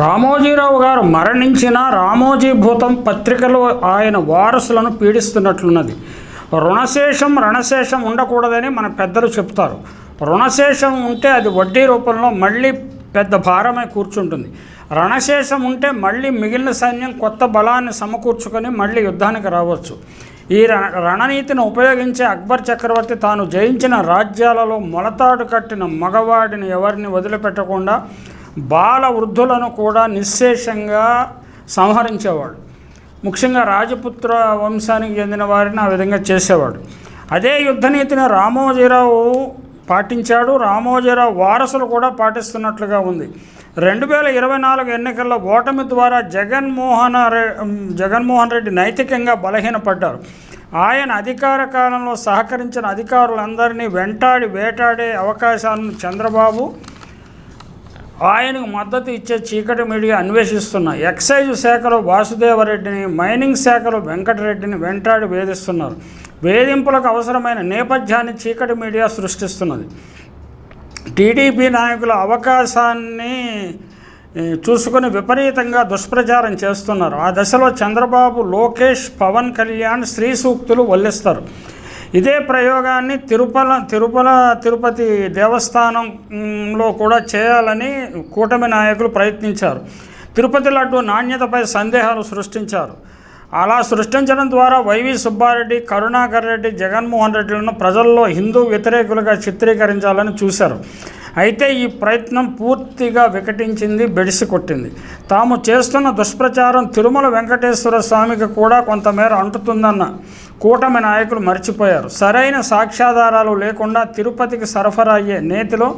రామోజీరావు గారు మరణించిన రామోజీ భూతం పత్రికలు ఆయన వారసులను పీడిస్తున్నట్లున్నది. రుణశేషం రణశేషం ఉండకూడదని మన పెద్దలు చెప్తారు. రుణశేషం ఉంటే అది వడ్డీ రూపంలో మళ్ళీ పెద్ద భారమై కూర్చుంటుంది. రణశేషం ఉంటే మళ్ళీ మిగిలిన సైన్యం కొత్త బలాన్ని సమకూర్చుకొని మళ్ళీ యుద్ధానికి రావచ్చు. ఈ రణనీతిని ఉపయోగించే అక్బర్ చక్రవర్తి తాను జయించిన రాజ్యాలలో మొలతాడు కట్టిన మగవాడిని ఎవరిని వదిలిపెట్టకుండా బాల వృద్ధులను కూడా నిశ్శేషంగా సంహరించేవాడు. ముఖ్యంగా రాజపుత్ర వంశానికి చెందిన వారిని ఆ విధంగా చేసేవాడు. అదే యుద్ధనీతిని రామోజీరావు పాటించాడు. రామోజీరావు వారసులు కూడా పాటిస్తున్నట్లుగా ఉంది. రెండు వేల ఇరవై నాలుగు ఎన్నికల్లో ఓటమి ద్వారా జగన్మోహన్ రె జగన్మోహన్ రెడ్డి నైతికంగా బలహీనపడ్డారు. ఆయన అధికార కాలంలో సహకరించిన అధికారులందరినీ వెంటాడి వేటాడే అవకాశాలను చంద్రబాబు ఆయనకు మద్దతు ఇచ్చే చీకటి మీడియా అన్వేషిస్తున్న ఎక్సైజ్ శాఖలో వాసుదేవరెడ్డిని మైనింగ్ శాఖలో వెంకటరెడ్డిని వెంటాడి వేధిస్తున్నారు. వేధింపులకు అవసరమైన నేపథ్యాన్ని చీకటి మీడియా సృష్టిస్తున్నది. టీడీపీ నాయకుల అవకాశాన్ని చూసుకొని విపరీతంగా దుష్ప్రచారం చేస్తున్నారు. ఆ దశలో చంద్రబాబు లోకేష్ పవన్ కళ్యాణ్ స్త్రీ సూక్తులు వల్లిస్తారు. ఇదే ప్రయోగాన్ని తిరుపల తిరుపల తిరుపతి దేవస్థానంలో కూడా చేయాలని కూటమి నాయకులు ప్రయత్నించారు. తిరుపతి లడ్డు నాణ్యతపై సందేహాలు సృష్టించారు. అలా సృష్టించడం ద్వారా వైవి సుబ్బారెడ్డి కరుణాకర్ రెడ్డి జగన్మోహన్ రెడ్డిలను ప్రజల్లో హిందూ వ్యతిరేకులుగా చిత్రీకరించాలని చూశారు. అయితే ఈ ప్రయత్నం పూర్తిగా వికటించింది బెడిసి కొట్టింది. తాము చేస్తున్న దుష్ప్రచారం తిరుమల వెంకటేశ్వర స్వామికి కూడా కొంతమేర అంటుతుందన్న కూటమి నాయకులు మర్చిపోయారు. సరైన సాక్ష్యాధారాలు లేకుండా తిరుపతికి సరఫరా అయ్యే నేతిలో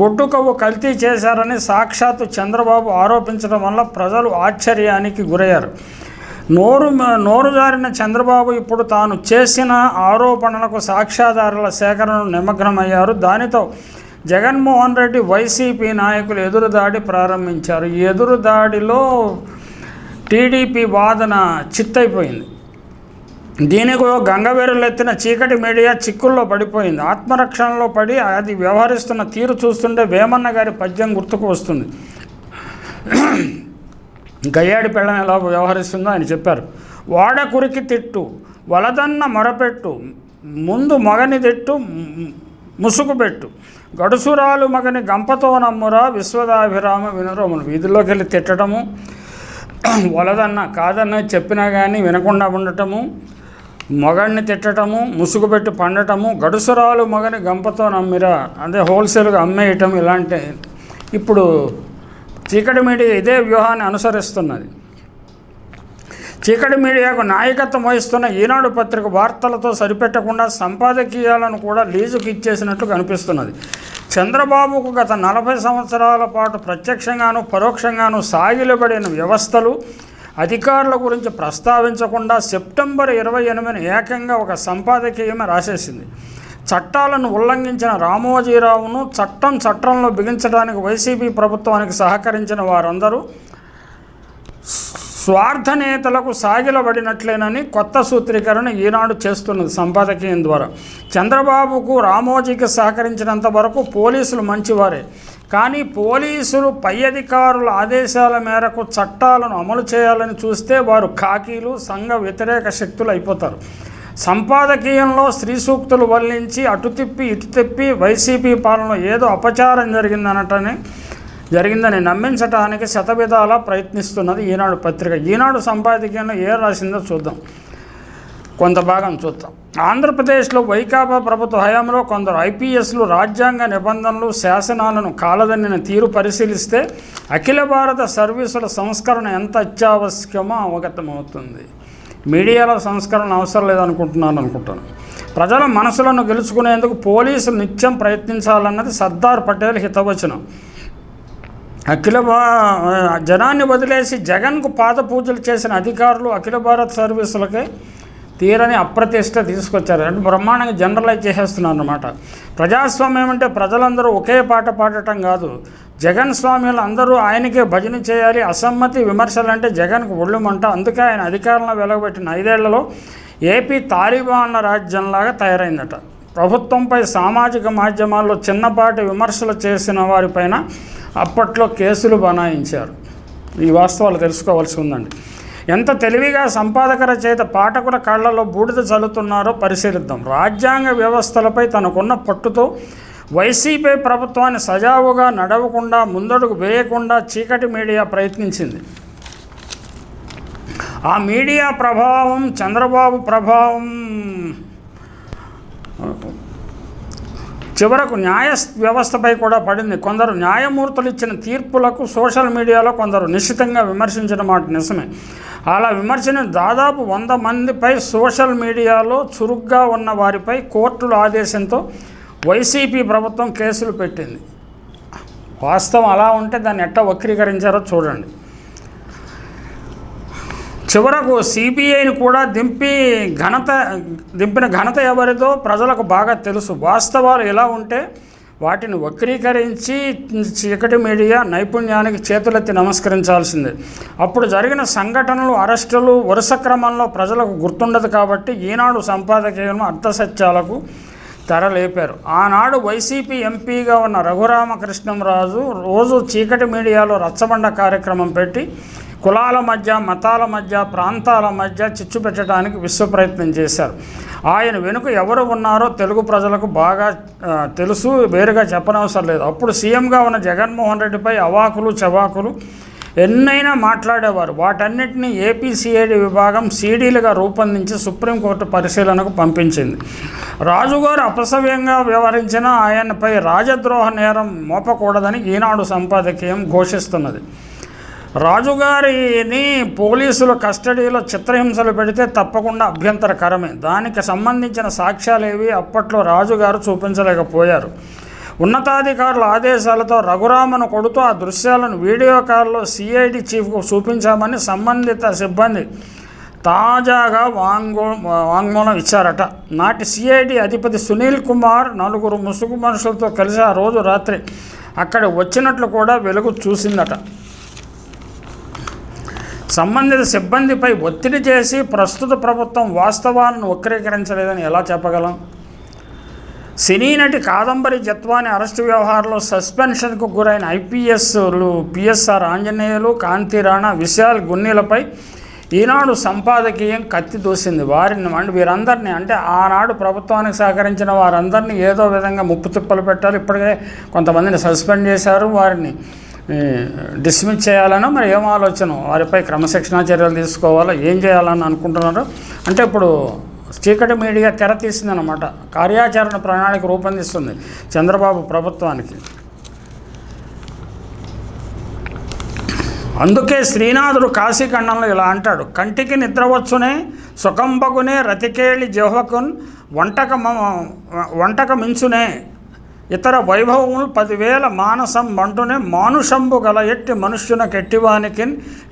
గొడ్డు కవ్వు కల్తీ చేశారని సాక్షాత్తు చంద్రబాబు ఆరోపించడం వల్ల ప్రజలు ఆశ్చర్యానికి గురయ్యారు. నోరు నోరు జారిన చంద్రబాబు ఇప్పుడు తాను చేసిన ఆరోపణలకు సాక్ష్యాధారాల సేకరణను నిమగ్నమయ్యారు. దానితో జగన్మోహన్ రెడ్డి వైసీపీ నాయకులు ఎదురుదాడి ప్రారంభించారు. ఈ ఎదురుదాడిలో టీడీపీ వాదన చిత్తైపోయింది. దీనికి గంగవేరులెత్తిన చీకటి మీడియా చిక్కుల్లో పడిపోయింది. ఆత్మరక్షణలో పడి అది వ్యవహరిస్తున్న తీరు చూస్తుంటే వేమన్న గారి పద్యం గుర్తుకు వస్తుంది. గయ్యాడి పెళ్ళం ఎలా వ్యవహరిస్తుందో ఆయన చెప్పారు. వాడ కురికి తిట్టు వలదన్న మొరపెట్టు ముందు మగని తిట్టు ముసుగుపెట్టు ముసుగు పెట్టు గడుసురాలు మగని గంపతో నమ్మురా విశ్వదాభిరామ వినురములు. వీధిలోకి వెళ్ళి తిట్టడము వలదన్న కాదన్న చెప్పినా కానీ వినకుండా ఉండటము మగడిని తిట్టటము ముసుగు పెట్టి పండటము గడుసురాలు మగని గంపతో నమ్మిరా అదే హోల్సేల్గా అమ్మేయటం ఇలాంటి ఇప్పుడు చీకటి మీడియా ఇదే వ్యూహాన్ని అనుసరిస్తున్నది. చీకటి మీడియాకు నాయకత్వం వహిస్తున్న ఈనాడు పత్రిక వార్తలతో సరిపెట్టకుండా సంపాదకీయాలను కూడా లీజుకు ఇచ్చేసినట్లు కనిపిస్తున్నది. చంద్రబాబుకు గత నలభై సంవత్సరాల పాటు ప్రత్యక్షంగాను పరోక్షంగాను సాగిలబడిన వ్యవస్థలు అధికారుల గురించి ప్రస్తావించకుండా సెప్టెంబర్ ఇరవై ఎనిమిదిన ఏకంగా ఒక సంపాదకీయమే రాసేసింది. చట్టాలను ఉల్లంఘించిన రామోజీరావును చట్టం చట్టంలో బిగించడానికి వైసీపీ ప్రభుత్వానికి సహకరించిన వారందరూ స్వార్థ నేతలకు సాగిలబడినట్లేనని కొత్త సూత్రీకరణ ఈనాడు చేస్తున్నది సంపాదకీయం ద్వారా. చంద్రబాబుకు రామోజీకి సహకరించినంత వరకు పోలీసులు మంచివారే. కానీ పోలీసులు పై అధికారుల ఆదేశాల మేరకు చట్టాలను అమలు చేయాలని చూస్తే వారు ఖాకీలు సంఘ వ్యతిరేక శక్తులు అయిపోతారు. సంపాదకీయంలో స్త్రీ సూక్తులు వల్లించి అటు తిప్పి ఇటు తిప్పి వైసీపీ పాలనలో ఏదో అపచారం జరిగిందనటని జరిగిందని నమ్మించటానికి శతవిధాలా ప్రయత్నిస్తున్నది ఈనాడు పత్రిక. ఈనాడు సంపాదకీయంలో ఏ రాసిందో చూద్దాం. కొంత భాగం చూద్దాం. ఆంధ్రప్రదేశ్లో వైకాపా ప్రభుత్వ హయాంలో కొందరు ఐపీఎస్లు రాజ్యాంగ నిబంధనలు శాసనాలను కాలదన్నిన తీరు పరిశీలిస్తే అఖిల భారత సర్వీసుల సంస్కరణ ఎంత అత్యావశ్యమో అవగతమవుతుంది. మీడియాలో సంస్కరణ అవసరం లేదనుకుంటున్నాను అనుకుంటాను. ప్రజల మనసులను గెలుచుకునేందుకు పోలీసులు నిత్యం ప్రయత్నించాలన్నది సర్దార్ పటేల్ హితవచనం. అఖిల భా- జనాన్ని వదిలేసి జగన్కు పాద పూజలు చేసిన అధికారులు అఖిల భారత్ సర్వీసులకే తీరని అప్రతిష్ట తీసుకొచ్చారు. అంటే బ్రహ్మాండంగా జనరలైజ్ చేసేస్తున్నారు అనమాట ప్రజాస్వామ్యం అంటే ప్రజలందరూ ఒకే పాట పాడటం కాదు. జగన్ స్వామ్యులు అందరూ ఆయనకే భజన చేయాలి అసమ్మతి విమర్శలు అంటే జగన్కు ఒళ్ళుమంట అందుకే ఆయన అధికారంలో వెలగబెట్టిన ఐదేళ్ళలో ఏపీ తాలిబాన్ల రాజ్యంలాగా తయారైందట. ప్రభుత్వంపై సామాజిక మాధ్యమాల్లో చిన్నపాటి విమర్శలు చేసిన వారిపైన అప్పట్లో కేసులు బనాయించారు. ఈ వాస్తవాలు తెలుసుకోవాల్సి ఉందండి. ఎంత తెలివిగా సంపాదక రచయిత పాఠకుల కళ్ళలో బూడిద చల్లుతున్నారో పరిశీలిద్దాం. రాజ్యాంగ వ్యవస్థలపై తనకున్న పట్టుతో వైసీపీ ప్రభుత్వాన్ని సజావుగా నడవకుండా ముందడుగు వేయకుండా చీకటి మీడియా ప్రయత్నించింది. ఆ మీడియా ప్రభావం చంద్రబాబు ప్రభావం చివరకు న్యాయ వ్యవస్థపై కూడా పడింది. కొందరు న్యాయమూర్తులు ఇచ్చిన తీర్పులకు సోషల్ మీడియాలో కొందరు నిశ్చితంగా విమర్శించిన మాట నిజమే. అలా విమర్శన దాదాపు వంద మందిపై సోషల్ మీడియాలో చురుగ్గా ఉన్న వారిపై కోర్టుల ఆదేశంతో వైసీపీ ప్రభుత్వం కేసులు పెట్టింది. వాస్తవం అలా ఉంటే దాన్ని ఎట్లా వక్రీకరించారో చూడండి. చివరకు సిబిఐని కూడా దింపి ఘనత దింపిన ఘనత ఎవరిదో ప్రజలకు బాగా తెలుసు. వాస్తవాలు ఎలా ఉంటే వాటిని వక్రీకరించి చీకటి మీడియా నైపుణ్యానికి చేతులెత్తి నమస్కరించాల్సిందే. అప్పుడు జరిగిన సంఘటనలు అరెస్టులు వరుస క్రమంలో ప్రజలకు గుర్తుండదు కాబట్టి ఈనాడు సంపాదకీయం అర్థసత్యాలకు తెరలేపారు. ఆనాడు వైసీపీ ఎంపీగా ఉన్న రఘురామకృష్ణంరాజు రోజు చీకటి మీడియాలో రచ్చబండ కార్యక్రమం పెట్టి కులాల మధ్య మతాల మధ్య ప్రాంతాల మధ్య చిచ్చు పెట్టడానికి విశ్వ ప్రయత్నం చేశారు. ఆయన వెనుక ఎవరు ఉన్నారో తెలుగు ప్రజలకు బాగా తెలుసు వేరుగా చెప్పనవసరం లేదు. అప్పుడు సీఎంగా ఉన్న జగన్మోహన్ రెడ్డిపై అవాకులు చవాకులు ఎన్నైనా మాట్లాడేవారు. వాటన్నిటిని ఏపీసీఐడి విభాగం సీడీలుగా రూపొందించి సుప్రీంకోర్టు పరిశీలనకు పంపించింది. రాజుగారు అపసవ్యంగా వ్యవహరించిన ఆయనపై రాజద్రోహ నేరం మోపకూడదని ఈనాడు సంపాదకీయం ఘోషిస్తున్నది. రాజుగారిని పోలీసులు కస్టడీలో చిత్రహింసలు పెడితే తప్పకుండా అభ్యంతరకరమే. దానికి సంబంధించిన సాక్ష్యాలేవి అప్పట్లో రాజుగారు చూపించలేకపోయారు. ఉన్నతాధికారుల ఆదేశాలతో రఘురామను కొడుతూ ఆ దృశ్యాలను వీడియో కాల్లో సిఐడి చీఫ్కు చూపించామని సంబంధిత సిబ్బంది తాజాగా వాంగో వాంగ్మూలం ఇచ్చారట. నాటి సిఐడి అధిపతి సునీల్ కుమార్ నలుగురు ముసుగు మనుషులతో కలిసి ఆ రోజు రాత్రి అక్కడ వచ్చినట్లు కూడా వెలుగు చూసిందట. సంబంధిత సిబ్బందిపై ఒత్తిడి చేసి ప్రస్తుత ప్రభుత్వం వాస్తవాలను వక్రీకరించలేదని ఎలా చెప్పగలం? సినీ నటి కాదంబరి జత్వాని అరెస్టు వ్యవహారంలో సస్పెన్షన్కు గురైన ఐపీఎస్లు పిఎస్ఆర్ ఆంజనేయులు కాంతి రాణా విశాల్ గున్నీలపై ఈనాడు సంపాదకీయం కత్తి దూసింది. వారిని అంటే వీరందరినీ అంటే ఆనాడు ప్రభుత్వానికి సహకరించిన వారందరినీ ఏదో విధంగా ముప్పు తిప్పలు పెట్టాలి ఇప్పటికే కొంతమందిని సస్పెండ్ చేశారు. వారిని డిస్మిస్ చేయాలనో మరి ఏం ఆలోచన? వారిపై క్రమశిక్షణ చర్యలు తీసుకోవాలో? ఏం చేయాలని అనుకుంటున్నారు? అంటే ఇప్పుడు చీకటి మీడియా తెర తీసిందనమాట కార్యాచరణ ప్రణాళిక రూపొందిస్తుంది చంద్రబాబు ప్రభుత్వానికి. అందుకే శ్రీనాథుడు కాశీఖండంలో ఇలా అంటాడు. కంటికి నిద్రవచ్చునే సుఖంబగునే రతికేళి జోహకున్ వంటక వంటక మించునే ఇతర వైభవములు పదివేల మానసం మంటునే మానుషంబు గల ఎట్టి మనుష్యున కెట్టివానికి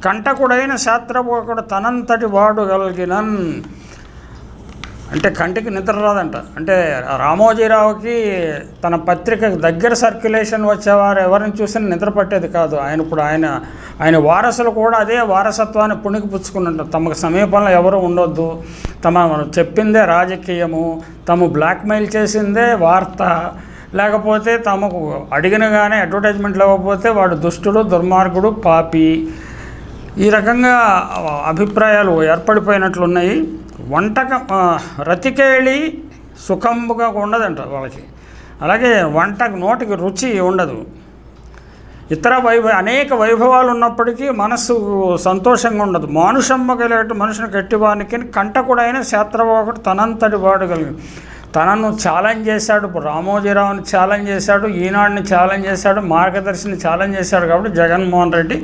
కంటకుడైన శాస్త్రపోకుడు తనంతటి వాడు గలిగినన్. అంటే కంటికి నిద్ర రాదంట. అంటే రామోజీరావుకి తన పత్రిక దగ్గర సర్క్యులేషన్ వచ్చేవారు ఎవరిని చూసినా నిద్ర పట్టేది కాదు. ఆయన ఇప్పుడు ఆయన ఆయన వారసులు కూడా అదే వారసత్వాన్ని పుణికి పుచ్చుకున్నట్టు తమకు సమీపంలో ఎవరు ఉండొద్దు. తమ చెప్పిందే రాజకీయము. తాము బ్లాక్మెయిల్ చేసిందే వార్త. లేకపోతే తమకు అడిగినగానే అడ్వర్టైజ్మెంట్లు ఇవ్వకపోతే వాడు దుష్టుడు దుర్మార్గుడు పాపి. ఈ రకంగా అభిప్రాయాలు ఏర్పడిపోయినట్లున్నాయి. వంటక రతికేళి సుఖంగా ఉండదంట వాళ్ళకి. అలాగే వంట నోటికి రుచి ఉండదు. ఇతర వైభవ అనేక వైభవాలు ఉన్నప్పటికీ మనస్సు సంతోషంగా ఉండదు. మానుషమ్మ కలిగేట మనుషుని గట్టివానికి అయినా శాస్త్రవాకుడు తనంతటి వాడు కలిగి తనను ఛాలెంజ్ చేశాడు. ఇప్పుడు రామోజీరావుని ఛాలెంజ్ చేశాడు. ఈనాడిని ఛాలెంజ్ చేశాడు. మార్గదర్శిని ఛాలెంజ్ చేశాడు కాబట్టి జగన్మోహన్ రెడ్డి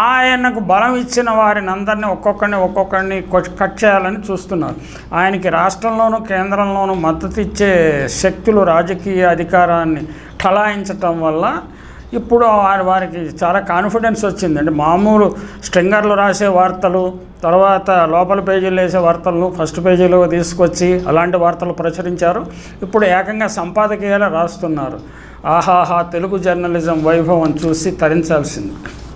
ఆయనకు బలం ఇచ్చిన వారిని అందరినీ ఒక్కొక్కరిని ఒక్కొక్కరిని కట్ చేయాలని చూస్తున్నారు. ఆయనకి రాష్ట్రంలోనూ కేంద్రంలోనూ మద్దతు ఇచ్చే శక్తులు రాజకీయ అధికారాన్ని ఠలాయించటం వల్ల ఇప్పుడు వారికి చాలా కాన్ఫిడెన్స్ వచ్చింది. అంటే మామూలు స్ట్రింగర్లు రాసే వార్తలు తర్వాత లోపల పేజీలు వేసే వార్తలను ఫస్ట్ పేజీలో తీసుకొచ్చి అలాంటి వార్తలు ప్రచురించారు. ఇప్పుడు ఏకంగా సంపాదకీయాలు రాస్తున్నారు. ఆహాహా తెలుగు జర్నలిజం వైభవం చూసి తరించాల్సింది.